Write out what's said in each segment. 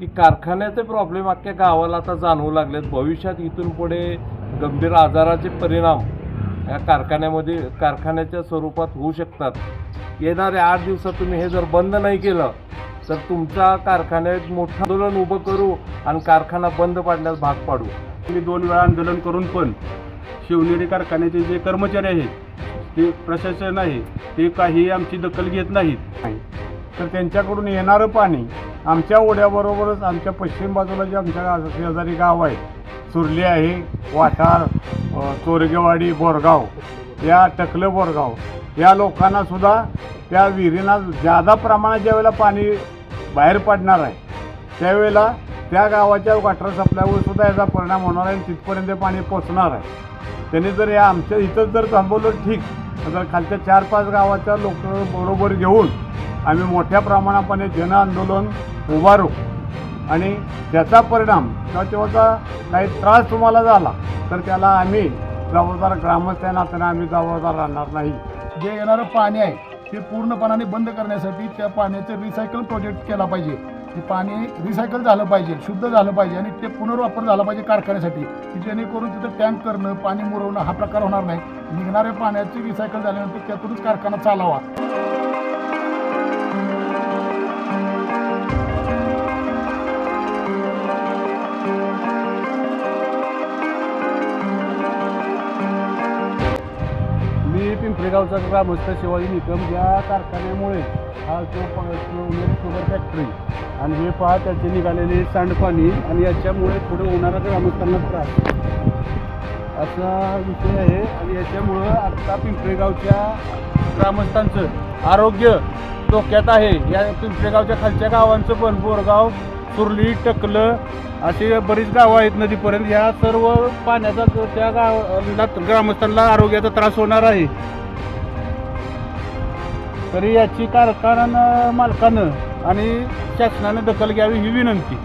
की कारखान्याचे प्रॉब्लेम अख्ख्या गावाला आता जाणवू लागलेत. भविष्यात इथून पुढे गंभीर आजाराचे परिणाम या कारखान्यामध्ये कारखान्याच्या स्वरूपात होऊ शकतात. येणाऱ्या आठ दिवसात तुम्ही हे जर बंद नाही केलं तर तुमच्या कारखान्यात मोठं आंदोलन उभं करू आणि कारखाना बंद पाडण्यास भाग पाडू. मी दोन वेळा आंदोलन करून पण शिवनेरी कारखान्याचे जे कर्मचारी आहेत ते प्रशासन आहे ते काही आमची दखल घेत नाहीत. तर त्यांच्याकडून येणारं पाणी आमच्या ओढ्याबरोबरच आमच्या पश्चिम बाजूला जे आमच्या शेजारी गाव आहे सुरली आहे वाठार चोरगेवाडी बोरगाव या टकलं बोरगाव या लोकांनासुद्धा त्या विहिरींना जादा प्रमाणात ज्यावेळेला पाणी बाहेर पडणार आहे त्यावेळेला त्या गावाच्या वॉटर सप्लायवर सुद्धा याचा परिणाम होणार आहे आणि तिथपर्यंत पाणी पोचणार आहे. त्यांनी जर या आमच्या इथंच जर थांबवलं ठीक तर खालच्या चार पाच गावाच्या लोक बरोबर घेऊन आम्ही मोठ्या प्रमाणापणे जन आंदोलन उभारू. आणि त्याचा परिणाम किंवा तेव्हाचा काही त्रास तुम्हाला झाला तर त्याला आम्ही जबाबदार ग्रामस्थ नात्याने आम्ही जबाबदार राहणार नाही. जे येणारं पाणी आहे ते पूर्णपणाने बंद करण्यासाठी त्या पाण्याचं रिसायकल प्रोजेक्ट केला पाहिजे. ते पाणी रिसायकल झालं पाहिजे शुद्ध झालं पाहिजे आणि ते पुनर्वापर झाला पाहिजे कारखान्यासाठी की जेणेकरून तिथं टँक करणं पाणी मुरवणं हा प्रकार होणार नाही. निघणाऱ्या पाण्याची रिसायकल झाल्यानंतर त्यातूनच कारखाना चालावा. पिंपळेगावचा ग्रामस्थ शिवाजी निकम या कारखान्यामुळे हा जो शुगर फॅक्टरी आणि हे पहा त्याचे निघालेले सांडपाणी आणि याच्यामुळे पुढे होणारा ग्रामस्थांना त्रास. असा विषय आहे आणि याच्यामुळं आत्ता पिंपळेगावच्या ग्रामस्थांचं आरोग्य धोक्यात आहे. या पिंपळेगावच्या खालच्या गावांचं पण बोरगाव सुरली टकलं असे बरीच गावं आहेत नदीपर्यंत. या सर्व पाण्याचा त्या गाव ग्रामस्थांना आरोग्याचा त्रास होणार आहे. तरी याची कारखाना मालकानं आणि शासनानं दखल घ्यावी ही विनंती.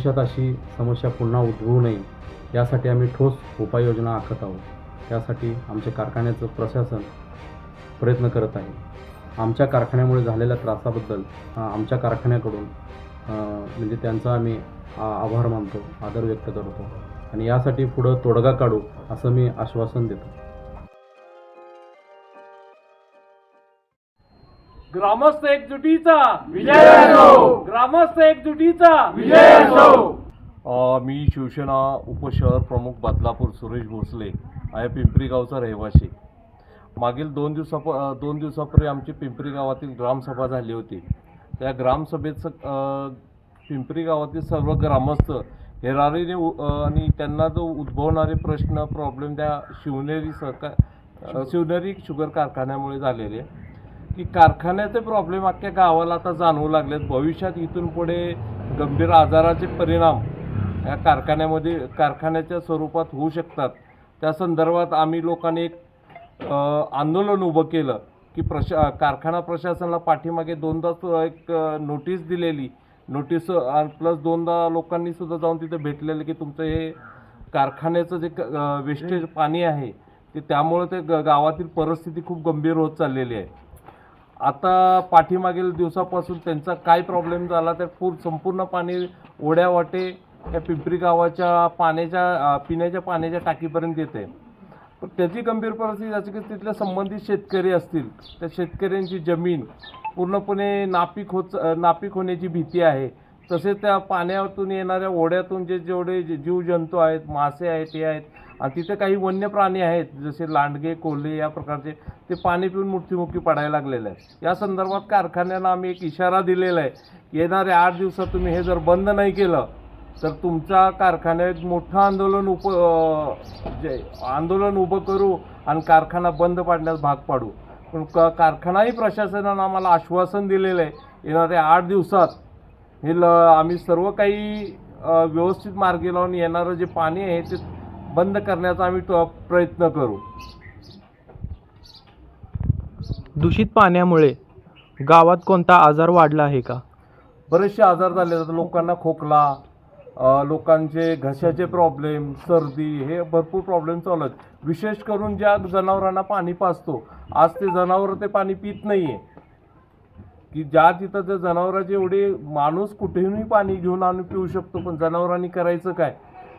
भविष्यात अशी समस्या पुन्हा उद्भवू नये यासाठी आम्ही ठोस उपाययोजना आखत आहोत. त्यासाठी आमच्या कारखान्याचं प्रशासन प्रयत्न करत आहे. आमच्या कारखान्यामुळे झालेल्या त्रासाबद्दल आमच्या कारखान्याकडून म्हणजे त्यांचा आम्ही आ- आभार मानतो आदर व्यक्त करतो. आणि यासाठी पुढं तोडगा काढू असं मी आश्वासन देतो. ग्रामस्थ एकजुटीचा विजय असो ग्रामस्थ एकजुटीचा विजय असो मी शिवसेना उपशहर प्रमुख बदलापूर सुरेश भोसले. आहे पिंपरी गावचा रहिवासी. मागील दोन दिवसा दोन दिवसापूर्वी आमची पिंपरी गावातील ग्रामसभा झाली होती. त्या ग्रामसभेत स- अ, पिंपरी गावातील सर्व ग्रामस्थ हेरारीने आणि त्यांना जो उद्भवणारे प्रश्न प्रॉब्लेम त्या शिवनेरी सहकार अ, शिवनेरी शुगर कारखान्यामुळे झालेले. की कारखान्याचे प्रॉब्लेम अख्ख्या गावाला आता जाणवू लागलेत. भविष्यात इथून पुढे गंभीर आजाराचे परिणाम या कारखान्यामध्ये कारखान्याच्या स्वरूपात होऊ शकतात. त्या संदर्भात आम्ही लोकांनी एक आंदोलन उभं केलं की प्रशा कारखाना प्रशासनाला पाठीमागे दोनदा सु- एक नोटीस दिलेली. नोटीस प्लस दोनदा लोकांनी सुद्धा जाऊन तिथे भेटलेलं की तुमचं हे कारखान्याचं जे वेस्टेज पाणी आहे ते त्यामुळे ते ग- गावातील परिस्थिती खूप गंभीर होत चाललेली आहे. आता पाठीमागील दिवसापासून त्यांचा काय प्रॉब्लेम झाला तर पूर संपूर्ण पाणी ओढ्या वाटे या पिंपरी गावाच्या पाण्याच्या पिण्याच्या पाण्याच्या टाकीपर्यंत येते पण त्याची गंभीर परिस्थिती अशी की तिथल्या संबंधित शेतकरी असतील त्या शेतकऱ्यांची जमीन पूर्णपणे नापीक होत नापीक होण्याची भीती आहे. तसेच त्या पाण्यातून येणाऱ्या ओढ्यातून जे जेवढे जीवजंतू आहेत मासे आहेत हे आहेत आणि तिथे काही वन्य प्राणी आहेत जसे लांडगे कोल्हे या प्रकारचे ते पाणी पिऊन मृत्युमुखी पडायला लागलेले आहे या संदर्भात कारखान्यांना आम्ही एक इशारा दिलेला आहे येणाऱ्या आठ दिवसात तुम्ही हे जर बंद नाही केलं तर तुमच्या कारखान्यात मोठं आंदोलन उप जे आंदोलन उभं करू आणि कारखाना बंद पाडण्यास भाग पाडू. पण क कारखानाही प्रशासनानं आम्हाला आश्वासन दिलेलं आहे येणाऱ्या आठ दिवसात हे ल आम्ही सर्व काही व्यवस्थित मार्गी लावून येणारं जे पाणी आहे ते बंद करण्याचा आम्ही प्रयत्न करू. दूषित पाण्यामुळे गावात कोणता आजार वाढला आहे का? बरेचसे आजार झाले आहेत. लोकांना खोकला लोकांचे घशाचे प्रॉब्लेम सर्दी हे भरपूर प्रॉब्लेम चालू आहेत. विशेष करून ज्या जनावरांना पाणी पाजतो आज ते जनावर ते पाणी पित नाही आहे की ज्या तिथं त्या जनावरांचे एवढे माणूस कुठेही पाणी घेऊन आणून पिऊ शकतो पण जनावरांनी करायचं काय?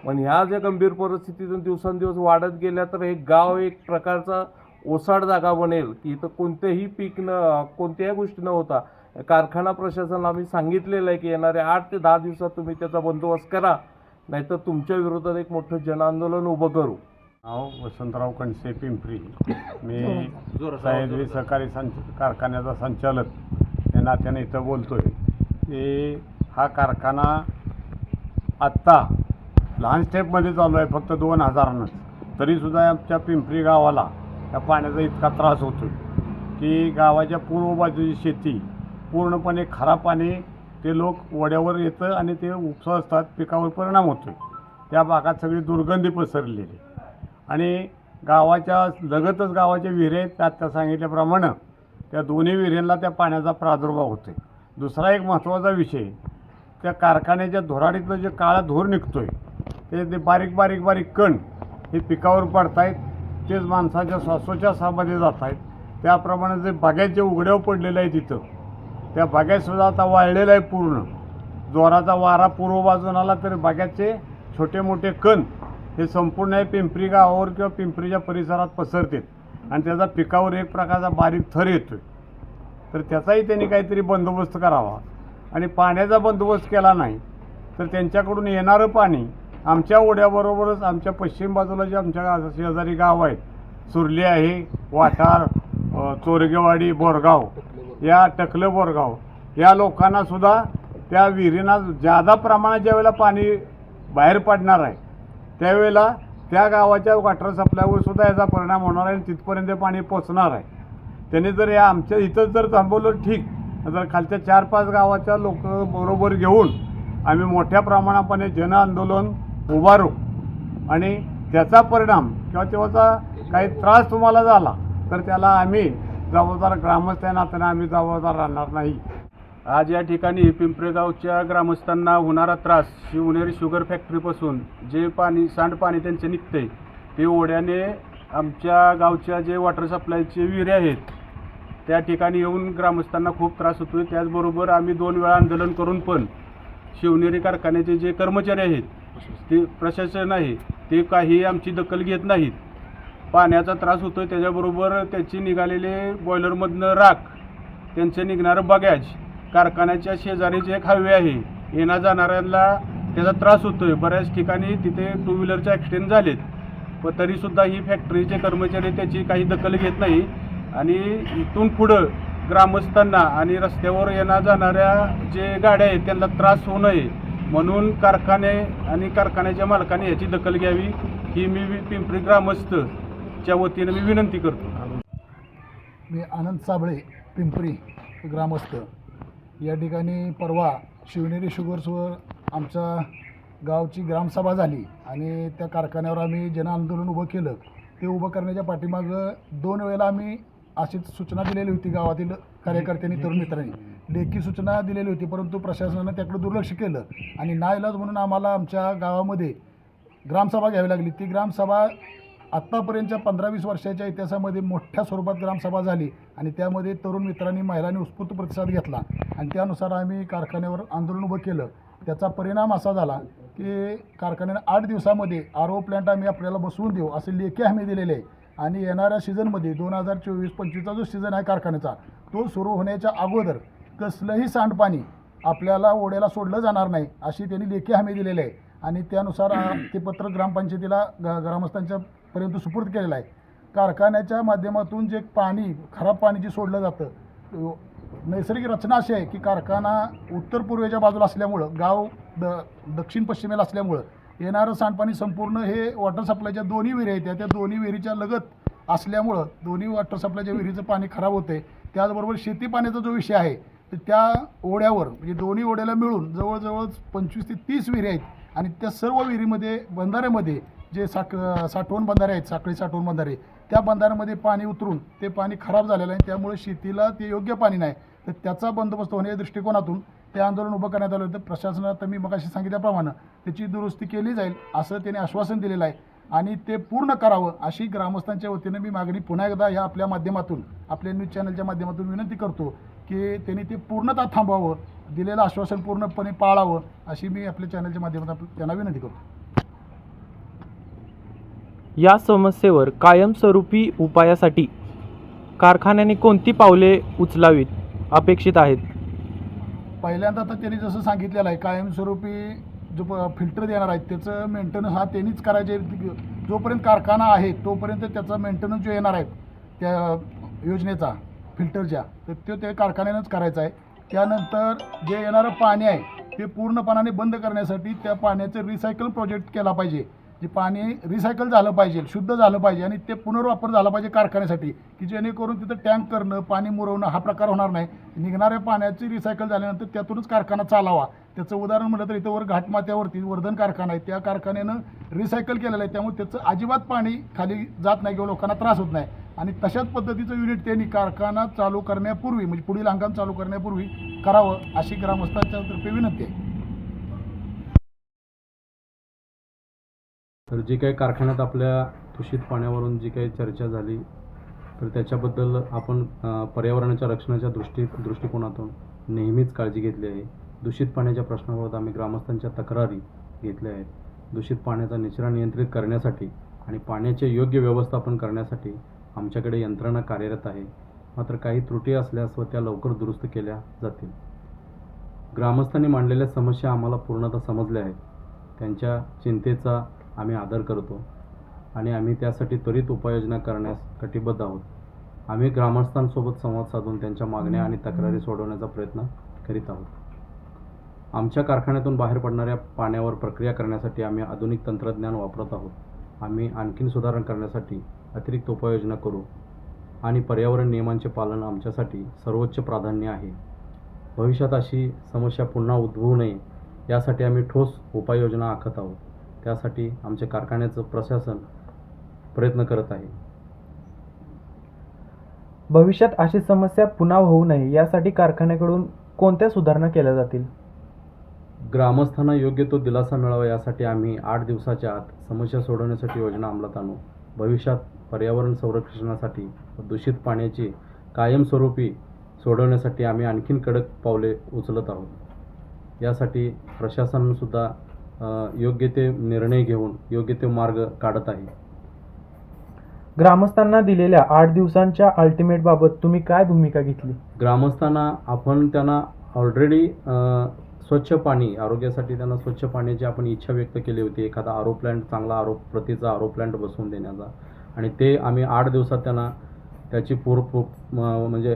पण ह्या ज्या गंभीर परिस्थितीतून दिवसेंदिवस वाढत गेल्या तर हे गाव एक प्रकारचा ओसाड जागा बनेल की इथं कोणतेही पीक न कोणत्याही गोष्टी न होता कारखाना प्रशासनाला आम्ही सांगितलेलं आहे की येणाऱ्या आठ ते दहा दिवसात तुम्ही त्याचा बंदोबस्त करा नाहीतर तुमच्या विरोधात एक मोठं जनआंदोलन उभं करू. नाव वसंतराव कणसे पिंपरी. मी सह्याद्री सहकारी संच कारखान्याचा संचालक. या नात्याने इथं बोलतोय. की हा कारखाना आत्ता लहान स्टेपमध्ये चालू आहे फक्त दोन हजारानंच तरीसुद्धा आमच्या पिंपरी गावाला या पाण्याचा इतका त्रास होतो की गावाच्या पूर्व बाजूची शेती पूर्णपणे खराब पाणी ते लोक वड्यावर येतं आणि ते उपसा असतात पिकावर परिणाम होतो त्या भागात सगळी दुर्गंधी पसरलेली आणि गावाच्या लगतच गावाच्या विहिरे आहेत त्यात त्या सांगितल्याप्रमाणे त्या दोन्ही विहिरींना त्या पाण्याचा प्रादुर्भाव होतो दुसरा एक महत्त्वाचा विषय त्या कारखान्याच्या धुराडीतलं जे काळा धूर निघतो आहे ते ते बारीक बारीक बारीक कण हे पिकावर पडतायत तेच माणसाच्या श्वासोच्छ्वासामध्ये जात आहेत त्याप्रमाणे जे बागेचे उघड्यावर पडलेलं आहे तिथं त्या बागेतसुद्धा आता वाळलेलं आहे पूर्ण. जोराचा वारा पूर्व बाजून आला तर बागेचे छोटे मोठे कण हे संपूर्ण हे पिंपरी गावावर किंवा पिंपरीच्या परिसरात पसरतात. आणि त्याचा पिकावर एक प्रकारचा बारीक थर येतो तर त्याचाही त्यांनी काहीतरी बंदोबस्त करावा. आणि पाण्याचा बंदोबस्त केला नाही तर त्यांच्याकडून येणारं पाणी आमच्या ओढ्याबरोबरच आमच्या पश्चिम बाजूला जे आमच्या शेजारी गाव आहेत सुरली आहे वाठार चोरगेवाडी बोरगाव या टकलं बोरगाव या लोकांना सुद्धा त्या विहिरींना जादा प्रमाणात ज्यावेळेला पाणी बाहेर पडणार आहे त्यावेळेला त्या गावाच्या वॉटर सप्लायवर सुद्धा याचा परिणाम होणार आहे आणि तिथपर्यंत पाणी पोचणार आहे. त्यांनी जर या आमच्या इथंच जर थांबवलं ठीक जर खालच्या चार पाच गावाच्या लोक बरोबर घेऊन आम्ही मोठ्या प्रमाणापणे जनआंदोलन उभारू. आणि त्याचा परिणाम किंवा तेव्हाचा काही त्रास तुम्हाला झाला तर त्याला आम्ही जबाबदार ग्रामस्थ नात्याने आम्ही जबाबदार राहणार नाही. आज या ठिकाणी पिंपरेगावच्या ग्रामस्थांना होणारा त्रास शिवनेरी शुगर फॅक्टरीपासून जे पाणी सांडपाणी त्यांचे निघते ते ओढ्याने आमच्या गावच्या जे वॉटर सप्लायचे विहिरे आहेत त्या ठिकाणी येऊन ग्रामस्थांना खूप त्रास होतो त्याचबरोबर आम्ही दोन वेळा आंदोलन करून पण शिवनेरी कारखान्याचे जे कर्मचारी आहेत ते प्रशासन आहे ते काही आमची दखल घेत नाहीत. पाण्याचा त्रास होतो त्याच्याबरोबर त्याची निघालेले बॉयलरमधनं राख त्यांचं निघणारं बगॅज कारखान्याच्या शेजारीचे एक हायवे आहे. येण्या जाणाऱ्यांना त्याचा त्रास होतोय. बऱ्याच ठिकाणी तिथे टू व्हीलरचे ॲक्सिडेंट झालेत. पण तरीसुद्धा ही फॅक्टरीचे कर्मचारी त्याची काही दखल घेत नाही. आणि इथून पुढं ग्रामस्थांना आणि रस्त्यावर येण्या जाणाऱ्या जे गाड्या आहेत त्यांना त्रास होऊ नये. म्हणून कारखाने आणि कारखान्याच्या मालकाने याची दखल घ्यावी ही मी पिंपरी ग्रामस्थच्या वतीने मी विनंती करतो. मी आनंद साबळे पिंपरी ग्रामस्थ. या ठिकाणी परवा शिवनेरी शुगर्सवर आमच्या गावची ग्रामसभा झाली आणि त्या कारखान्यावर आम्ही जनआंदोलन उभं केलं. ते उभं करण्याच्या पाठीमागं दोन वेळेला आम्ही अशीच सूचना दिलेली होती गावातील कार्यकर्त्यांनी तरुण मित्रांनी. लेखी सूचना दिलेली होती परंतु प्रशासनानं त्याकडे दुर्लक्ष केलं. आणि नाईलाज म्हणून आम्हाला आमच्या गावामध्ये ग्रामसभा घ्यावी लागली. ती ग्रामसभा आत्तापर्यंतच्या पंधरा वीस वर्षाच्या इतिहासामध्ये मोठ्या स्वरूपात ग्रामसभा झाली आणि त्यामध्ये तरुण मित्रांनी महिलांनी उत्स्फूर्त प्रतिसाद घेतला. आणि त्यानुसार आम्ही कारखान्यावर आंदोलन उभं केलं. त्याचा परिणाम असा झाला की कारखान्याने आठ दिवसामध्ये आर ओ प्लॅन्ट आम्ही आपल्याला बसवून देऊ असे लेखी हमी दिलेले आहे. आणि येणाऱ्या सीझनमध्ये दोन हजार चोवीस पंचवीसचा जो सीझन आहे कारखान्याचा तो सुरू होण्याच्या अगोदर कसलंही सांडपाणी आपल्याला ओढ्याला सोडलं जाणार नाही अशी त्यांनी लेखी हमी दिलेली आहे. आणि त्यानुसार ते पत्र ग्रामपंचायतीला ग ग्रामस्थांच्या पर्यंत सुपूर्द केलेलं आहे. कारखान्याच्या माध्यमातून जे पाणी खराब पाणी जे सोडलं जातं नैसर्गिक रचना अशी आहे की कारखाना उत्तर पूर्वेच्या बाजूला असल्यामुळं गाव द दक्षिण पश्चिमेला असल्यामुळं येणारं सांडपाणी संपूर्ण हे वॉटर सप्लायच्या दोन्ही विहिरी आहेत. त्या- त्या दोन्ही विहिरीच्या लगत असल्यामुळं दोन्ही वॉटर सप्लायच्या विहिरीचं पाणी खराब होते त्याचबरोबर शेती पाण्याचा जो विषय आहे तर त्या ओढ्यावर म्हणजे दोन्ही ओढ्याला मिळून जवळजवळ पंचवीस ते तीस विहिरी आहेत. आणि त्या सर्व विहिरीमध्ये बंधाऱ्यामध्ये जे साख साठवण बंधारे आहेत साखळी साठवण बंधारे त्या बंधाऱ्यामध्ये पाणी उतरून ते पाणी खराब झालेलं आहे. त्यामुळे शेतीला ते योग्य पाणी नाही. तर त्याचा बंदोबस्त होण्याच्या दृष्टिकोनातून ते आंदोलन उभं करण्यात आलं होतं. प्रशासनात मी मगाशी सांगितल्याप्रमाणे त्याची दुरुस्ती केली जाईल असं त्याने आश्वासन दिलेलं आहे. आणि ते पूर्ण करावं अशी ग्रामस्थांच्या वतीनं मी मागणी पुन्हा एकदा ह्या आपल्या माध्यमातून आपल्या न्यूज चॅनलच्या माध्यमातून विनंती करतो की त्यांनी ते पूर्णतः थांबवावं दिलेलं आश्वासन पूर्णपणे पाळावं अशी मी आपल्या चॅनलच्या माध्यमातून त्यांना विनंती करतो. या समस्येवर कायमस्वरूपी उपायासाठी कारखान्याने कोणती पावले उचलावीत अपेक्षित आहेत? पहिल्यांदा तर त्यांनी जसं सांगितलेलं आहे कायमस्वरूपी जो प फिल्टर देणार आहेत त्याचं मेंटेनन्स हा त्यांनीच करायचे. जोपर्यंत कारखाना आहे तोपर्यंत त्याचा मेंटेनन्स जो येणार आहे त्या योजनेचा फिल्टरच्या तर तो त्या कारखान्यानंच करायचा आहे. त्यानंतर जे येणारं पाणी आहे ते पूर्णपणाने बंद करण्यासाठी त्या पाण्याचं रिसायकल प्रोजेक्ट केला पाहिजे. जे पाणी रिसायकल झालं पाहिजे शुद्ध झालं पाहिजे आणि ते पुनर्वापर झाला पाहिजे कारखान्यासाठी की जेणेकरून तिथं टँक करणं पाणी मुरवणं हा प्रकार होणार नाही. निघणाऱ्या पाण्याची रिसायकल झाल्यानंतर त्यातूनच कारखाना चालावा. त्याचं उदाहरण म्हटलं तर इथं वर घाटमाथ्यावरती वर्धन कारखाना आहे. त्या कारखान्यानं रिसायकल केलेलं आहे. त्यामुळे त्याचं अजिबात पाणी खाली जात नाही किंवा लोकांना त्रास होत नाही. आणि तशाच पद्धतीचं युनिट त्यांनी कारखाना चालू करण्यापूर्वी म्हणजे पुढील हंगाम चालू करण्यापूर्वी करावं अशी ग्रामस्थांच्या तर्फे विनंती आहे. तर जी काही कारखान्यात आपल्या दूषित पाण्यावरून जी काही चर्चा झाली तर त्याच्याबद्दल आपण पर्यावरणाच्या रक्षणाच्या दृष्टी दृष्टिकोनातून नेहमीच काळजी घेतली आहे. दूषित पाण्याच्या प्रश्नाबाबत आम्ही ग्रामस्थांच्या तक्रारी घेतल्या आहेत. दूषित पाण्याचा निचरा नियंत्रित करण्यासाठी आणि पाण्याचे योग्य व्यवस्थापन करण्यासाठी आमच्याकडे यंत्रणा कार्यरत आहे. मात्र काही त्रुटी असल्यास व त्या लवकर दुरुस्त केल्या जातील. ग्रामस्थांनी मांडलेल्या समस्या आम्हाला पूर्णतः समजल्या आहेत. त्यांच्या चिंतेचा आम्ही आदर करतो आणि आम्ही त्यासाठी त्वरित उपाययोजना करण्यास कटिबद्ध आहोत. आम्ही ग्रामस्थांसोबत संवाद साधून त्यांच्या मागण्या आणि तक्रारी सोडवण्याचा प्रयत्न करीत आहोत. आमच्या कारखान्यातून बाहेर पडणाऱ्या पाण्यावर प्रक्रिया करण्यासाठी आम्ही आधुनिक तंत्रज्ञान वापरत आहोत. आम्ही आणखीन सुधारणा करण्यासाठी अतिरिक्त उपाययोजना करू आणि पर्यावरण नियमांचे पालन आमच्यासाठी सर्वोच्च प्राधान्य आहे. भविष्यात अशी समस्या पुन्हा उद्भवू नये यासाठी आम्ही ठोस उपाययोजना आखत आहोत. त्यासाठी आमचे कारखान्याचं प्रशासन प्रयत्न करत आहे. भविष्यात अशी समस्या पुन्हा होऊ नये यासाठी कारखान्याकडून कोणत्या सुधारणा केल्या जातील? ग्रामस्थांना योग्य तो दिलासा मिळावा यासाठी आम्ही आठ दिवसाच्या आत समस्या सोडवण्यासाठी योजना अंमलात आणू. भविष्यात पर्यावरण संरक्षणासाठी व दूषित पाण्याची कायमस्वरूपी सोडवण्यासाठी आम्ही आणखीन कडक पावले उचलत आहोत. यासाठी प्रशासनसुद्धा योग्य ते निर्णय घेऊन योग्य ते मार्ग काढत आहे. ग्रामस्थांना दिलेल्या आठ दिवसांच्या अल्टिमेट बाबत तुम्ही काय भूमिका घेतली? ग्रामस्थांना आपण त्यांना ऑलरेडी स्वच्छ पाणी आरोग्यासाठी त्यांना स्वच्छ पाण्याची आपण इच्छा व्यक्त केली होती. एखादा आरो प्लॅन्ट चांगला आरो प्रतीचा आरो प्लॅन्ट बसवून देण्याचा. आणि ते आम्ही आठ दिवसात त्यांना त्याची पूर म्हणजे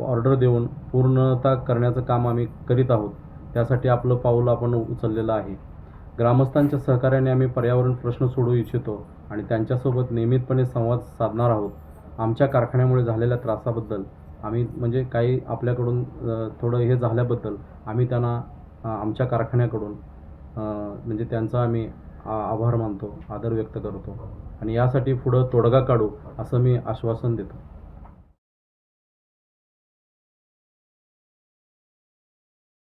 ऑर्डर देऊन पूर्णता करण्याचं काम आम्ही करीत आहोत. त्यासाठी आपलं पाऊल आपण उचललेलं आहे. ग्रामस्थांच्या सहकार्याने आम्ही पर्यावरण प्रश्न सोडवू इच्छितो आणि त्यांच्यासोबत नियमितपणे संवाद साधणार आहोत. आमच्या कारखान्यामुळे झालेल्या त्रासाबद्दल आम्ही म्हणजे काही आपल्याकडून थोडं हे झाल्याबद्दल आम्ही त्यांना आमच्या कारखान्याकडून म्हणजे त्यांचा आम्ही आ- आभार मानतो आदर व्यक्त करतो. आणि यासाठी पुढं तोडगा काढू असं मी आश्वासन देतो.